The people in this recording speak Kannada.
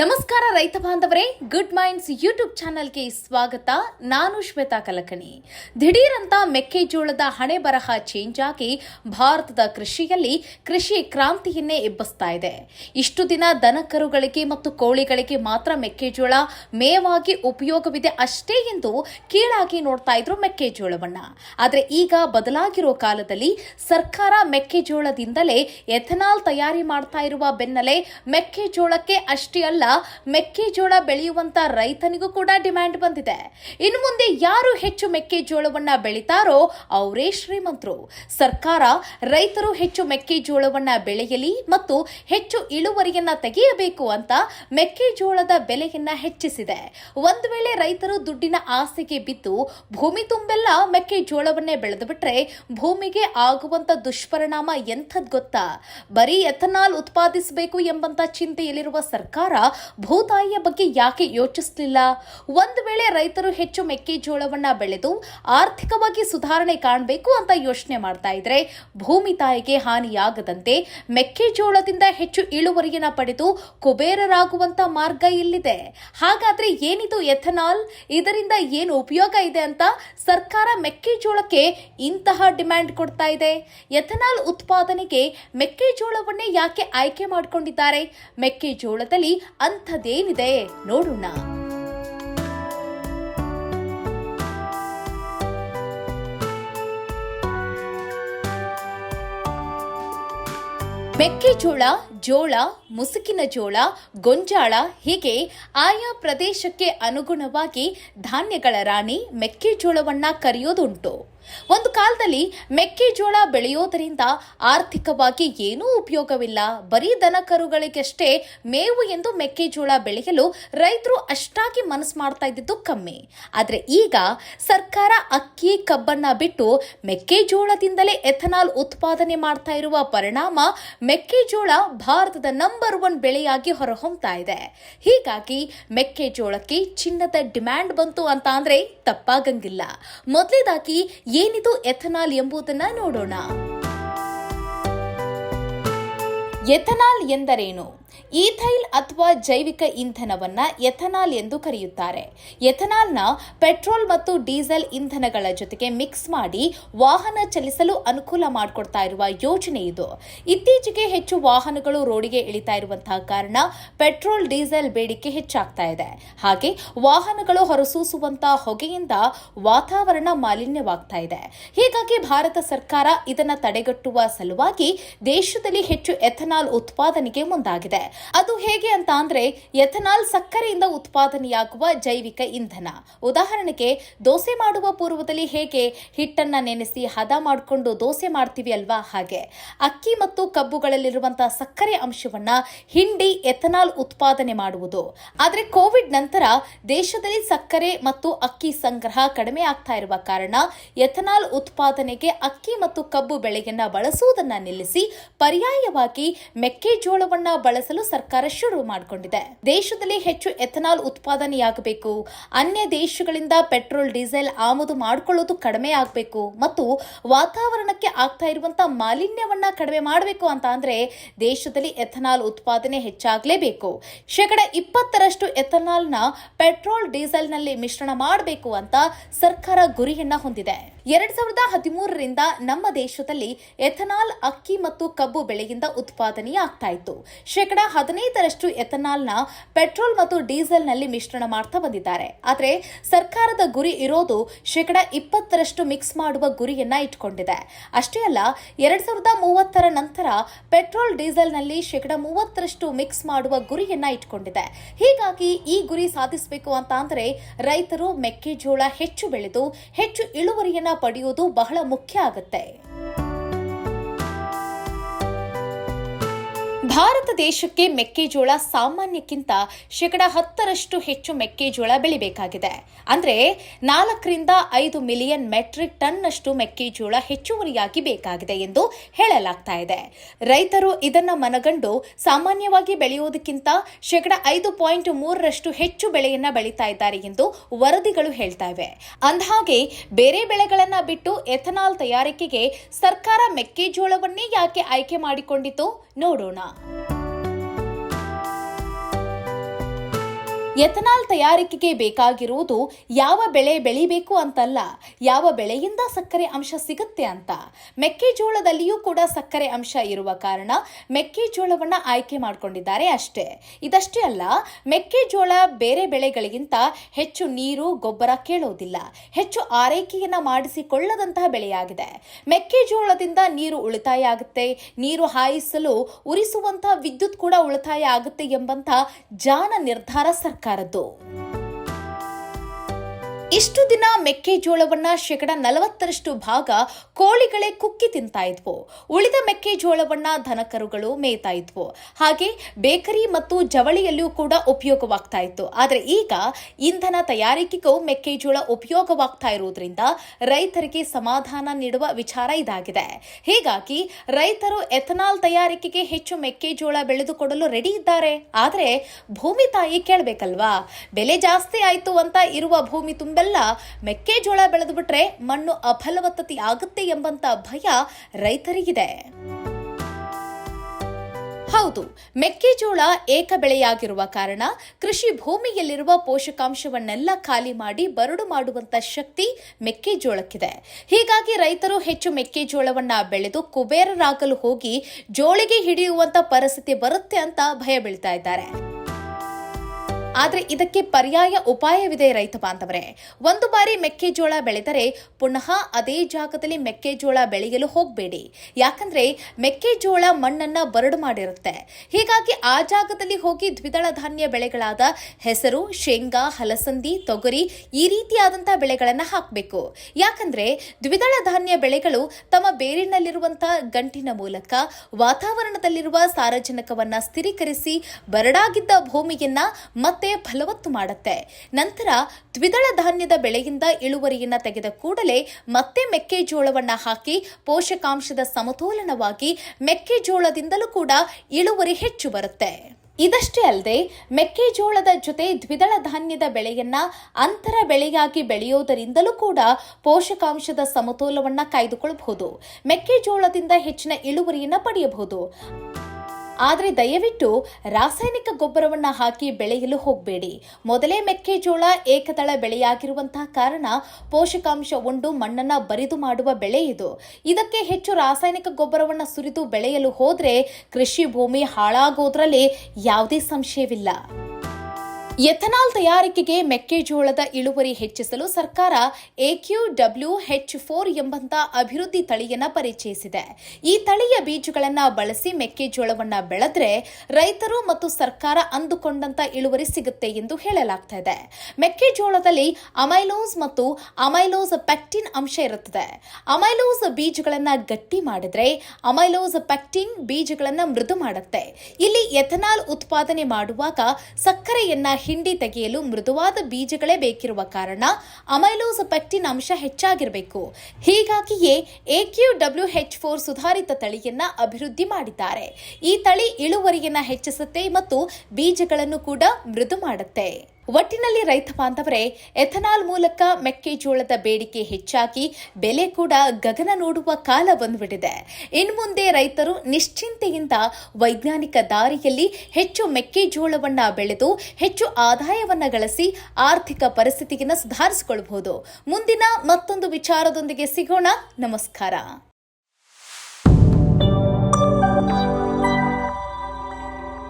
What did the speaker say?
ನಮಸ್ಕಾರ ರೈತ ಬಾಂಧವರೇ ಗುಡ್ ಮೈಂಡ್ಸ್ ಯೂಟ್ಯೂಬ್ ಚಾನಲ್ಗೆ ಸ್ವಾಗತ. ನಾನು ಶ್ವೇತಾ ಕಲಕಣಿ. ದಿಢೀರಂತ ಮೆಕ್ಕೆಜೋಳದ ಹಣೆ ಬರಹ ಚೇಂಜ್ ಆಗಿ ಭಾರತದ ಕೃಷಿಯಲ್ಲಿ ಕೃಷಿ ಕ್ರಾಂತಿಯನ್ನೇ ಎಬ್ಬಿಸ್ತಾ ಇದೆ. ಇಷ್ಟು ದಿನ ದನಕರುಗಳಿಗೆ ಮತ್ತು ಕೋಳಿಗಳಿಗೆ ಮಾತ್ರ ಮೆಕ್ಕೆಜೋಳ ಮೇವಾಗಿ ಉಪಯೋಗವಿದೆ ಅಷ್ಟೇ ಎಂದು ಕೀಳಾಗಿ ನೋಡ್ತಾ ಇದ್ರು ಮೆಕ್ಕೆಜೋಳವನ್ನ. ಆದರೆ ಈಗ ಬದಲಾಗಿರೋ ಕಾಲದಲ್ಲಿ ಸರ್ಕಾರ ಮೆಕ್ಕೆಜೋಳದಿಂದಲೇ ಎಥನಾಲ್ ತಯಾರಿ ಮಾಡ್ತಾ ಇರುವ ಬೆನ್ನಲ್ಲೇ ಮೆಕ್ಕೆಜೋಳಕ್ಕೆ ಅಷ್ಟೇ ಅಲ್ಲ ಮೆಕ್ಕೆಜೋಳ ಬೆಳೆಯುವಂತ ರೈತನಿಗೂ ಕೂಡ ಡಿಮ್ಯಾಂಡ್ ಬಂದಿದೆ. ಇನ್ನು ಮುಂದೆ ಯಾರು ಹೆಚ್ಚು ಮೆಕ್ಕೆಜೋಳವನ್ನ ಬೆಳಿತಾರೋ ಅವರೇ ಶ್ರೀಮಂತರು. ಸರ್ಕಾರ ರೈತರು ಹೆಚ್ಚು ಮೆಕ್ಕೆಜೋಳವನ್ನ ಬೆಳೆಯಲಿ ಮತ್ತು ಹೆಚ್ಚು ಇಳುವರಿಯನ್ನ ತೆಗೆಯಬೇಕು ಅಂತ ಮೆಕ್ಕೆಜೋಳದ ಬೆಲೆಯನ್ನ ಹೆಚ್ಚಿಸಿದೆ. ಒಂದು ವೇಳೆ ರೈತರು ದುಡ್ಡಿನ ಆಸೆಗೆ ಬಿದ್ದು ಭೂಮಿ ತುಂಬೆಲ್ಲ ಮೆಕ್ಕೆಜೋಳವನ್ನೇ ಬೆಳೆದು ಬಿಟ್ರೆ ಭೂಮಿಗೆ ಆಗುವಂತ ದುಷ್ಪರಿಣಾಮ ಎಂಥದ್ ಗೊತ್ತಾ? ಬರೀ ಎಥನಾಲ್ ಉತ್ಪಾದಿಸಬೇಕು ಎಂಬಂತ ಚಿಂತೆಯಲ್ಲಿರುವ ಸರ್ಕಾರ ಭೂತಾಯಿಯ ಬಗ್ಗೆ ಯಾಕೆ ಯೋಚಿಸಲಿಲ್ಲ? ಒಂದು ವೇಳೆ ರೈತರು ಹೆಚ್ಚು ಮೆಕ್ಕೆಜೋಳವನ್ನ ಬೆಳೆದು ಆರ್ಥಿಕವಾಗಿ ಸುಧಾರಣೆ ಕಾಣಬೇಕು ಅಂತ ಯೋಚನೆ ಮಾಡ್ತಾ ಇದ್ರೆ ಭೂಮಿ ತಾಯಿಗೆ ಹಾನಿಯಾಗದಂತೆ ಮೆಕ್ಕೆಜೋಳದಿಂದ ಹೆಚ್ಚು ಇಳುವರಿಯನ್ನ ಪಡೆದು ಕುಬೇರರಾಗುವಂತ ಮಾರ್ಗ ಇಲ್ಲಿದೆ. ಹಾಗಾದ್ರೆ ಏನಿದು ಎಥನಾಲ್? ಇದರಿಂದ ಏನು ಉಪಯೋಗ ಇದೆ ಅಂತ ಸರ್ಕಾರ ಮೆಕ್ಕೆಜೋಳಕ್ಕೆ ಇಂತಹ ಡಿಮ್ಯಾಂಡ್ ಕೊಡ್ತಾ ಇದೆ. ಎಥನಾಲ್ ಉತ್ಪಾದನೆಗೆ ಮೆಕ್ಕೆಜೋಳವನ್ನೇ ಯಾಕೆ ಆಯ್ಕೆ ಮಾಡಿಕೊಂಡಿದ್ದಾರೆ? ಮೆಕ್ಕೆಜೋಳದಲ್ಲಿ ಅಂಥದ್ದೇನಿದೆ ನೋಡೋಣ. ಮೆಕ್ಕೆಜೋಳ, ಜೋಳ, ಮುಸುಕಿನ ಜೋಳ, ಗೊಂಜಾಳ ಹೀಗೆ ಆಯಾ ಪ್ರದೇಶಕ್ಕೆ ಅನುಗುಣವಾಗಿ ಧಾನ್ಯಗಳ ರಾಣಿ ಮೆಕ್ಕೆಜೋಳವನ್ನ ಕರೆಯೋದುಂಟು. ಒಂದು ಕಾಲದಲ್ಲಿ ಮೆಕ್ಕೆಜೋಳ ಬೆಳೆಯೋದರಿಂದ ಆರ್ಥಿಕವಾಗಿ ಏನೂ ಉಪಯೋಗವಿಲ್ಲ. ಬರೀ ದನಕರುಗಳಿಗಷ್ಟೇ ಮೇವು ಎಂದು ಮೆಕ್ಕೆಜೋಳ ಬೆಳೆಯಲು ರೈತರು ಅಷ್ಟಾಗಿ ಮನಸ್ಸು ಮಾಡ್ತಾ ಇದ್ದಿದ್ದು ಕಮ್ಮಿ. ಆದರೆ ಈಗ ಸರ್ಕಾರ ಅಕ್ಕಿ, ಕಬ್ಬನ್ನ ಬಿಟ್ಟು ಮೆಕ್ಕೆಜೋಳದಿಂದಲೇ ಎಥನಾಲ್ ಉತ್ಪಾದನೆ ಮಾಡ್ತಾ ಇರುವ ಪರಿಣಾಮ ಮೆಕ್ಕೆಜೋಳ ಭಾರತದ ನಂಬರ್ ಒನ್ ಬೆಳೆಯಾಗಿ ಹೊರಹೊಮ್ತಾ ಇದೆ. ಹೀಗಾಗಿ ಮೆಕ್ಕೆಜೋಳಕ್ಕೆ ಚಿನ್ನದ ಡಿಮ್ಯಾಂಡ್ ಬಂತು ಅಂತ ಅಂದ್ರೆ ತಪ್ಪಾಗಂಗಿಲ್ಲ. ಮೊದಲೇದಾಗಿ ಏನಿದು ಎಥನಾಲ್ ಎಂಬುದನ್ನ ನೋಡೋಣ. ಎಥನಾಲ್ ಎಂದರೇನು? ಈಥೈಲ್ ಅಥವಾ ಜೈವಿಕ ಇಂಧನವನ್ನ ಎಥನಾಲ್ ಎಂದು ಕರೆಯುತ್ತಾರೆ. ಎಥನಾಲ್ನ ಪೆಟ್ರೋಲ್ ಮತ್ತು ಡೀಸೆಲ್ ಇಂಧನಗಳ ಜೊತೆಗೆ ಮಿಕ್ಸ್ ಮಾಡಿ ವಾಹನ ಚಲಿಸಲು ಅನುಕೂಲ ಮಾಡಿಕೊಡ್ತಾ ಇರುವ ಯೋಜನೆ ಇದು. ಇತ್ತೀಚೆಗೆ ಹೆಚ್ಚು ವಾಹನಗಳು ರೋಡಿಗೆ ಇಳಿತಾ ಇರುವಂತಹ ಕಾರಣ ಪೆಟ್ರೋಲ್, ಡೀಸೆಲ್ ಬೇಡಿಕೆ ಹೆಚ್ಚಾಗ್ತಾ ಇದೆ. ಹಾಗೆ ವಾಹನಗಳು ಹೊರಸೂಸುವಂತಹ ಹೊಗೆಯಿಂದ ವಾತಾವರಣ ಮಾಲಿನ್ಯವಾಗ್ತಾ ಇದೆ. ಹೀಗಾಗಿ ಭಾರತ ಸರ್ಕಾರ ಇದನ್ನು ತಡೆಗಟ್ಟುವ ಸಲುವಾಗಿ ದೇಶದಲ್ಲಿ ಹೆಚ್ಚು ಎಥನಾಲ್ ಉತ್ಪಾದನೆಗೆ ಮುಂದಾಗಿದೆ. ಅದು ಹೇಗೆ ಅಂತ ಅಂದ್ರೆ ಎಥನಾಲ್ ಸಕ್ಕರೆಯಿಂದ ಉತ್ಪಾದನೆಯಾಗುವ ಜೈವಿಕ ಇಂಧನ. ಉದಾಹರಣೆಗೆ, ದೋಸೆ ಮಾಡುವ ಪೂರ್ವದಲ್ಲಿ ಹೇಗೆ ಹಿಟ್ಟನ್ನ ನೆನೆಸಿ ಹದ ಮಾಡಿಕೊಂಡು ದೋಸೆ ಮಾಡ್ತೀವಿ ಅಲ್ವಾ ಹಾಗೆ. ಅಕ್ಕಿ ಮತ್ತು ಕಬ್ಬುಗಳಲ್ಲಿರುವಂತಹ ಸಕ್ಕರೆ ಅಂಶವನ್ನ ಹಿಂಡಿ ಎಥನಾಲ್ ಉತ್ಪಾದನೆ ಮಾಡುವುದು. ಆದರೆ ಕೋವಿಡ್ ನಂತರ ದೇಶದಲ್ಲಿ ಸಕ್ಕರೆ ಮತ್ತು ಅಕ್ಕಿ ಸಂಗ್ರಹ ಕಡಿಮೆ ಆಗ್ತಾ ಇರುವ ಕಾರಣ ಎಥನಾಲ್ ಉತ್ಪಾದನೆಗೆ ಅಕ್ಕಿ ಮತ್ತು ಕಬ್ಬು ಬೆಳೆಯನ್ನ ಬಳಸುವುದನ್ನ ನಿಲ್ಲಿಸಿ, ಪರ್ಯಾಯವಾಗಿ ಮೆಕ್ಕೆಜೋಳವನ್ನ ಬಳಸಲು ಸರ್ಕಾರ ಶುರು ಮಾಡಿಕೊಂಡಿದೆ. ದೇಶದಲ್ಲಿ ಹೆಚ್ಚು ಎಥನಾಲ್ ಉತ್ಪಾದನೆಯಾಗಬೇಕು. ಅನ್ಯ ದೇಶಗಳಿಂದ ಪೆಟ್ರೋಲ್, ಡೀಸೆಲ್ ಆಮದು ಮಾಡಿಕೊಳ್ಳೋದು ಕಡಿಮೆ ಆಗಬೇಕು. ಮತ್ತು ವಾತಾವರಣಕ್ಕೆ ಆಗ್ತಾ ಇರುವಂತಹ ಮಾಲಿನ್ಯವನ್ನ ಕಡಿಮೆ ಮಾಡಬೇಕು ಅಂತ ಅಂದ್ರೆ ದೇಶದಲ್ಲಿ ಎಥನಾಲ್ ಉತ್ಪಾದನೆ ಹೆಚ್ಚಾಗಲೇಬೇಕು. ಶೇಕಡ ಇಪ್ಪತ್ತರಷ್ಟು ಎಥನಾಲ್ನ ಪೆಟ್ರೋಲ್, ಡೀಸೆಲ್ನಲ್ಲಿ ಮಿಶ್ರಣ ಮಾಡಬೇಕು ಅಂತ ಸರ್ಕಾರ ಗುರಿಯನ್ನ ಹೊಂದಿದೆ. ಎರಡ್ ಸಾವಿರದ ಹದಿಮೂರರಿಂದ ನಮ್ಮ ದೇಶದಲ್ಲಿ ಎಥನಾಲ್ ಅಕ್ಕಿ ಮತ್ತು ಕಬ್ಬು ಬೆಳೆಯಿಂದ ಉತ್ಪಾದನೆಯಾಗ್ತಾ ಇತ್ತು. ಶೇಕಡ ಹದಿನೈದರಷ್ಟು ಎಥನಾಲ್ನ ಪೆಟ್ರೋಲ್ ಮತ್ತು ಡೀಸೆಲ್ನಲ್ಲಿ ಮಿಶ್ರಣ ಮಾಡ್ತಾ ಬಂದಿದ್ದಾರೆ. ಆದರೆ ಸರ್ಕಾರದ ಗುರಿ ಇರೋದು ಶೇಕಡ ಇಪ್ಪತ್ತರಷ್ಟು ಮಿಕ್ಸ್ ಮಾಡುವ ಗುರಿಯನ್ನ ಇಟ್ಕೊಂಡಿದೆ. ಅಷ್ಟೇ ಅಲ್ಲ, ಎರಡ್ ಸಾವಿರದ ಮೂವತ್ತರ ನಂತರ ಪೆಟ್ರೋಲ್ ಡೀಸೆಲ್ನಲ್ಲಿ ಶೇಕಡ ಮೂವತ್ತರಷ್ಟು ಮಿಕ್ಸ್ ಮಾಡುವ ಗುರಿಯನ್ನ ಇಟ್ಕೊಂಡಿದೆ. ಹೀಗಾಗಿ ಈ ಗುರಿ ಸಾಧಿಸಬೇಕು ಅಂತ ಅಂದರೆ ರೈತರು ಮೆಕ್ಕೆಜೋಳ ಹೆಚ್ಚು ಬೆಳೆದು ಹೆಚ್ಚು ಇಳುವರಿಯನ್ನ ಪಡೆಯುವುದು ಬಹಳ ಮುಖ್ಯ ಆಗುತ್ತೆ. ಭಾರತ ದೇಶಕ್ಕೆ ಮೆಕ್ಕೆಜೋಳ ಸಾಮಾನ್ಯಕ್ಕಿಂತ ಶೇಕಡ ಹತ್ತರಷ್ಟು ಹೆಚ್ಚು ಮೆಕ್ಕೆಜೋಳ ಬೆಳಿಬೇಕಾಗಿದೆ. ಅಂದ್ರೆ ನಾಲ್ಕರಿಂದ ಐದು ಮಿಲಿಯನ್ ಮೆಟ್ರಿಕ್ ಟನ್ನಷ್ಟು ಮೆಕ್ಕೆಜೋಳ ಹೆಚ್ಚುವರಿಯಾಗಿ ಬೇಕಾಗಿದೆ ಎಂದು ಹೇಳಲಾಗ್ತಾ ಇದೆ. ರೈತರು ಇದನ್ನ ಮನಗಂಡು ಸಾಮಾನ್ಯವಾಗಿ ಬೆಳೆಯುವುದಕ್ಕಿಂತ ಶೇಕಡ ಐದು ಪಾಯಿಂಟ್ ಮೂರರಷ್ಟು ಹೆಚ್ಚು ಬೆಳೆಯನ್ನ ಬೆಳೀತಾ ಇದ್ದಾರೆ ಎಂದು ವರದಿಗಳು ಹೇಳ್ತಾ ಇವೆ. ಅಂದಹಾಗೆ ಬೇರೆ ಬೆಳೆಗಳನ್ನ ಬಿಟ್ಟು ಎಥನಾಲ್ ತಯಾರಿಕೆಗೆ ಸರ್ಕಾರ ಮೆಕ್ಕೆಜೋಳವನ್ನೇ ಯಾಕೆ ಆಯ್ಕೆ ಮಾಡಿಕೊಂಡಿತು ನೋಡೋಣ. Thank you. ಎಥನಾಲ್ ತಯಾರಿಕೆಗೆ ಬೇಕಾಗಿರುವುದು ಯಾವ ಬೆಳೆ ಬೆಳಿಬೇಕು ಅಂತಲ್ಲ, ಯಾವ ಬೆಳೆಯಿಂದ ಸಕ್ಕರೆ ಅಂಶ ಸಿಗುತ್ತೆ ಅಂತ. ಮೆಕ್ಕೆಜೋಳದಲ್ಲಿಯೂ ಕೂಡ ಸಕ್ಕರೆ ಅಂಶ ಇರುವ ಕಾರಣ ಮೆಕ್ಕೆಜೋಳವನ್ನು ಆಯ್ಕೆ ಮಾಡಿಕೊಂಡಿದ್ದಾರೆ ಅಷ್ಟೇ. ಇದಷ್ಟೇ ಅಲ್ಲ, ಮೆಕ್ಕೆಜೋಳ ಬೇರೆ ಬೆಳೆಗಳಿಗಿಂತ ಹೆಚ್ಚು ನೀರು, ಗೊಬ್ಬರ ಕೇಳೋದಿಲ್ಲ. ಹೆಚ್ಚು ಆರೈಕೆಯನ್ನ ಮಾಡಿಸಿಕೊಳ್ಳದಂತಹ ಬೆಳೆಯಾಗಿದೆ. ಮೆಕ್ಕೆಜೋಳದಿಂದ ನೀರು ಉಳಿತಾಯ ಆಗುತ್ತೆ. ನೀರು ಹಾಯಿಸಲು ಉರಿಸುವಂತಹ ವಿದ್ಯುತ್ ಕೂಡ ಉಳಿತಾಯ ಆಗುತ್ತೆ ಎಂಬಂತಹ ಜಾನ ನಿರ್ಧಾರ cara. ಇಷ್ಟು ದಿನ ಮೆಕ್ಕೆಜೋಳವನ್ನ ಶೇಕಡ ನಲವತ್ತರಷ್ಟು ಭಾಗ ಕೋಳಿಗಳೇ ಕುಕ್ಕಿ ತಿಂತಾ ಇದ್ವು. ಉಳಿದ ಮೆಕ್ಕೆಜೋಳವನ್ನ ದನಕರುಗಳು ಮೇಯ್ತಾ ಇದ್ವು. ಹಾಗೆ ಬೇಕರಿ ಮತ್ತು ಜವಳಿಯಲ್ಲಿಯೂ ಕೂಡ ಉಪಯೋಗವಾಗ್ತಾ ಇತ್ತು. ಆದರೆ ಈಗ ಇಂಧನ ತಯಾರಿಕೆಗೂ ಮೆಕ್ಕೆಜೋಳ ಉಪಯೋಗವಾಗ್ತಾ ಇರುವುದರಿಂದ ರೈತರಿಗೆ ಸಮಾಧಾನ ನೀಡುವ ವಿಚಾರ ಇದಾಗಿದೆ. ಹೀಗಾಗಿ ರೈತರು ಎಥನಾಲ್ ತಯಾರಿಕೆಗೆ ಹೆಚ್ಚು ಮೆಕ್ಕೆಜೋಳ ಬೆಳೆದುಕೊಡಲು ರೆಡಿ ಇದ್ದಾರೆ. ಆದರೆ ಭೂಮಿ ತಾಯಿ ಕೇಳಬೇಕಲ್ವಾ? ಬೆಲೆ ಜಾಸ್ತಿ ಆಯಿತು ಅಂತ ಇರುವ ಭೂಮಿ ತುಂಬೆಲ್ಲ ಮೆಕ್ಕೆಜೋಳ ಬೆಳೆದು ಬಿಟ್ರೆ ಮಣ್ಣು ಅಫಲವತ್ತತೆ ಆಗುತ್ತೆ ಎಂಬಂತ ಭಯ ರೈತರಿಗಿದೆ. ಹೌದು, ಮೆಕ್ಕೆಜೋಳ ಏಕ ಬೆಳೆಯಾಗಿರುವ ಕಾರಣ ಕೃಷಿ ಭೂಮಿಯಲ್ಲಿರುವ ಪೋಷಕಾಂಶವನ್ನೆಲ್ಲ ಖಾಲಿ ಮಾಡಿ ಬರಡು ಮಾಡುವಂತ ಶಕ್ತಿ ಮೆಕ್ಕೆಜೋಳಕ್ಕಿದೆ. ಹೀಗಾಗಿ ರೈತರು ಹೆಚ್ಚು ಮೆಕ್ಕೆಜೋಳವನ್ನ ಬೆಳೆದು ಕುಬೇರರಾಗಲು ಹೋಗಿ ಜೋಳಿಗೆ ಹಿಡಿಯುವಂತ ಪರಿಸ್ಥಿತಿ ಬರುತ್ತೆ ಅಂತ ಭಯ ಬೀಳ್ತಾ ಇದ್ದಾರೆ. ಆದ್ರೆ ಇದಕ್ಕೆ ಪರ್ಯಾಯ ಉಪಾಯವಿದೆ ರೈತ ಬಾಂಧವರೇ. ಒಂದು ಬಾರಿ ಮೆಕ್ಕೆಜೋಳ ಬೆಳೆದರೆ ಪುನಃ ಅದೇ ಜಾಗದಲ್ಲಿ ಮೆಕ್ಕೆಜೋಳ ಬೆಳೆಯಲು ಹೋಗಬೇಡಿ. ಯಾಕಂದ್ರೆ ಮೆಕ್ಕೆಜೋಳ ಮಣ್ಣನ್ನ ಬರಡು ಮಾಡಿರುತ್ತೆ. ಹೀಗಾಗಿ ಆ ಜಾಗದಲ್ಲಿ ಹೋಗಿ ದ್ವಿದಳ ಧಾನ್ಯ ಬೆಳೆಗಳಾದ ಹೆಸರು, ಶೇಂಗಾ, ಹಲಸಂದಿ, ತೊಗರಿ ಈ ರೀತಿಯಾದಂತಹ ಬೆಳೆಗಳನ್ನ ಹಾಕಬೇಕು. ಯಾಕಂದ್ರೆ ದ್ವಿದಳ ಧಾನ್ಯ ಬೆಳೆಗಳು ತಮ್ಮ ಬೇರಿನಲ್ಲಿರುವಂತಹ ಗಂಟಿನ ಮೂಲಕ ವಾತಾವರಣದಲ್ಲಿರುವ ಸಾರಜನಕವನ್ನ ಸ್ಥಿರೀಕರಿಸಿ ಬರಡಾಗಿದ್ದ ಭೂಮಿಯನ್ನ ಮತ್ತೆ ಫಲವತ್ತು ಮಾಡುತ್ತೆ. ನಂತರ ದ್ವಿದಳ ಧಾನ್ಯದ ಬೆಳೆಯಿಂದ ಇಳುವರಿಯನ್ನು ತೆಗೆದ ಕೂಡಲೇ ಮತ್ತೆ ಮೆಕ್ಕೆಜೋಳವನ್ನ ಹಾಕಿ ಪೋಷಕಾಂಶದ ಸಮತೋಲನವಾಗಿ ಮೆಕ್ಕೆಜೋಳದಿಂದಲೂ ಕೂಡ ಇಳುವರಿ ಹೆಚ್ಚು ಬರುತ್ತೆ. ಇದಷ್ಟೇ ಅಲ್ಲದೆ ಮೆಕ್ಕೆಜೋಳದ ಜೊತೆ ದ್ವಿದಳ ಧಾನ್ಯದ ಬೆಳೆಯನ್ನ ಅಂತರ ಬೆಳೆಯಾಗಿ ಬೆಳೆಯೋದರಿಂದಲೂ ಕೂಡ ಪೋಷಕಾಂಶದ ಸಮತೋಲವನ್ನ ಕಾಯ್ದುಕೊಳ್ಳಬಹುದು ಮೆಕ್ಕೆಜೋಳದಿಂದ ಹೆಚ್ಚಿನ ಇಳುವರಿಯನ್ನ ಪಡೆಯಬಹುದು. ಆದರೆ ದಯವಿಟ್ಟು ರಾಸಾಯನಿಕ ಗೊಬ್ಬರವನ್ನು ಹಾಕಿ ಬೆಳೆಯಲು ಹೋಗಬೇಡಿ. ಮೊದಲೇ ಮೆಕ್ಕೆಜೋಳ ಏಕದಳ ಬೆಳೆಯಾಗಿರುವಂತಹ ಕಾರಣ ಪೋಷಕಾಂಶ ಉಂಡು ಮಣ್ಣನ್ನು ಬರಿದು ಮಾಡುವ ಬೆಳೆ ಇದು. ಇದಕ್ಕೆ ಹೆಚ್ಚು ರಾಸಾಯನಿಕ ಗೊಬ್ಬರವನ್ನು ಸುರಿದು ಬೆಳೆಯಲು ಹೋದರೆ ಕೃಷಿ ಭೂಮಿ ಹಾಳಾಗೋದ್ರಲ್ಲಿ ಯಾವುದೇ ಸಂಶಯವಿಲ್ಲ. ಎಥನಾಲ್ ತಯಾರಿಕೆಗೆ ಮೆಕ್ಕೆಜೋಳದ ಇಳುವರಿ ಹೆಚ್ಚಿಸಲು ಸರ್ಕಾರ A Q W H four ಎಂಬಂತ ಅಭಿವೃದ್ಧಿ ತಳಿಯನ್ನ ಪರಿಚಯಿಸಿದೆ. ಈ ತಳಿಯ ಬೀಜಗಳನ್ನು ಬಳಸಿ ಮೆಕ್ಕೆಜೋಳವನ್ನು ಬೆಳೆದ್ರೆ ರೈತರು ಮತ್ತು ಸರ್ಕಾರ ಅಂದುಕೊಂಡಂತ ಇಳುವರಿ ಸಿಗುತ್ತೆ ಎಂದು ಹೇಳಲಾಗ್ತಾ ಇದೆ. ಮೆಕ್ಕೆಜೋಳದಲ್ಲಿ ಅಮೈಲೋಸ್ ಮತ್ತು ಅಮೈಲೋಸ್ ಪೆಕ್ಟಿನ್ ಅಂಶ ಇರುತ್ತದೆ. ಅಮೈಲೋಸ್ ಬೀಜಗಳನ್ನು ಗಟ್ಟಿ ಮಾಡಿದ್ರೆ ಅಮೈಲೋಸ್ ಪೆಕ್ಟಿನ್ ಬೀಜಗಳನ್ನು ಮೃದು ಮಾಡುತ್ತೆ. ಇಲ್ಲಿ ಎಥನಾಲ್ ಉತ್ಪಾದನೆ ಮಾಡುವಾಗ ಸಕ್ಕರೆಯನ್ನ ಹಿಂಡಿ ತೆಗೆಯಲು ಮೃದುವಾದ ಬೀಜಗಳೇ ಬೇಕಿರುವ ಕಾರಣ ಅಮೈಲೋಸ್ ಪೆಕ್ಟಿನ್ ಅಂಶ ಹೆಚ್ಚಾಗಿರಬೇಕು. ಹೀಗಾಗಿಯೇ ಎಕ್ಯೂ ಡಬ್ಲ್ಯೂ ಹೆಚ್ ಫೋರ್ ಸುಧಾರಿತ ತಳಿಯನ್ನ ಅಭಿವೃದ್ಧಿ ಮಾಡಿದ್ದಾರೆ. ಈ ತಳಿ ಇಳುವರಿಯನ್ನ ಹೆಚ್ಚಿಸುತ್ತೆ ಮತ್ತು ಬೀಜಗಳನ್ನು ಕೂಡ ಮೃದು ಮಾಡುತ್ತೆ. ಒಟ್ಟಿನಲ್ಲಿ ರೈತ ಬಾಂಧವರೇ, ಎಥನಾಲ್ ಮೂಲಕ ಮೆಕ್ಕೆಜೋಳದ ಬೇಡಿಕೆ ಹೆಚ್ಚಾಗಿ, ಬೆಲೆ ಕೂಡ ಗಗನ ನೋಡುವ ಕಾಲ ಬಂದುಬಿಟ್ಟಿದೆ. ಇನ್ನು ಮುಂದೆ ರೈತರು ನಿಶ್ಚಿಂತೆಯಿಂದ ವೈಜ್ಞಾನಿಕ ದಾರಿಯಲ್ಲಿ ಹೆಚ್ಚು ಮೆಕ್ಕೆಜೋಳವನ್ನ ಬೆಳೆದು, ಹೆಚ್ಚು ಆದಾಯವನ್ನ ಗಳಿಸಿ ಆರ್ಥಿಕ ಪರಿಸ್ಥಿತಿಯನ್ನು ಸುಧಾರಿಸಿಕೊಳ್ಳಬಹುದು ಮುಂದಿನ ಮತ್ತೊಂದು ವಿಚಾರದೊಂದಿಗೆ ಸಿಗೋಣ. ನಮಸ್ಕಾರ.